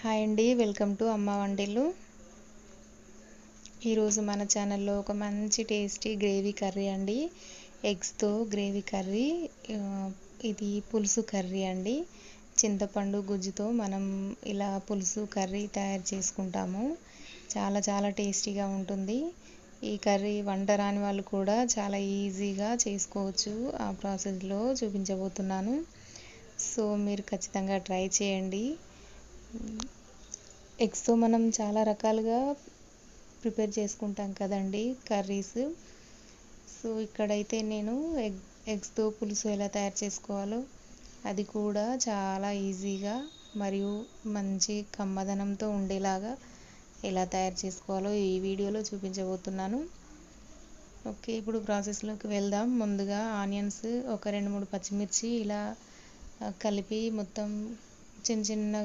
Hi అండి welcome to అమ్మ వండిలు ఈరోజు మన ఛానల్లో ఒక మంచి టేస్టీ గ్రేవీ కర్రీ అండి. ఎగ్స్తో గ్రేవీ కర్రీ ఇది పులుసు కర్రీ అండి. చింతపండు గుజ్జుతో మనం ఇలా పులుసు కర్రీ తయారు చేసుకుంటాము. చాలా చాలా టేస్టీగా ఉంటుంది. ఈ కర్రీ వంట రాని వాళ్ళు కూడా చాలా ఈజీగా చేసుకోవచ్చు. ఆ ప్రాసెస్లో చూపించబోతున్నాను. సో మీరు ఖచ్చితంగా ట్రై చేయండి. ఎగ్స్తో మనం చాలా రకాలుగా ప్రిపేర్ చేసుకుంటాం కదండి కర్రీస్. సో ఇక్కడైతే నేను ఎగ్ ఎగ్స్తో పులుసు ఎలా తయారు చేసుకోవాలో అది కూడా చాలా ఈజీగా మరియు మంచి కమ్మదనంతో ఉండేలాగా ఎలా తయారు చేసుకోవాలో ఈ వీడియోలో చూపించబోతున్నాను. ఓకే ఇప్పుడు ప్రాసెస్లోకి వెళ్దాం. ముందుగా ఆనియన్స్ ఒక రెండు మూడు పచ్చిమిర్చి ఇలా కలిపి మొత్తం చిన్న చిన్న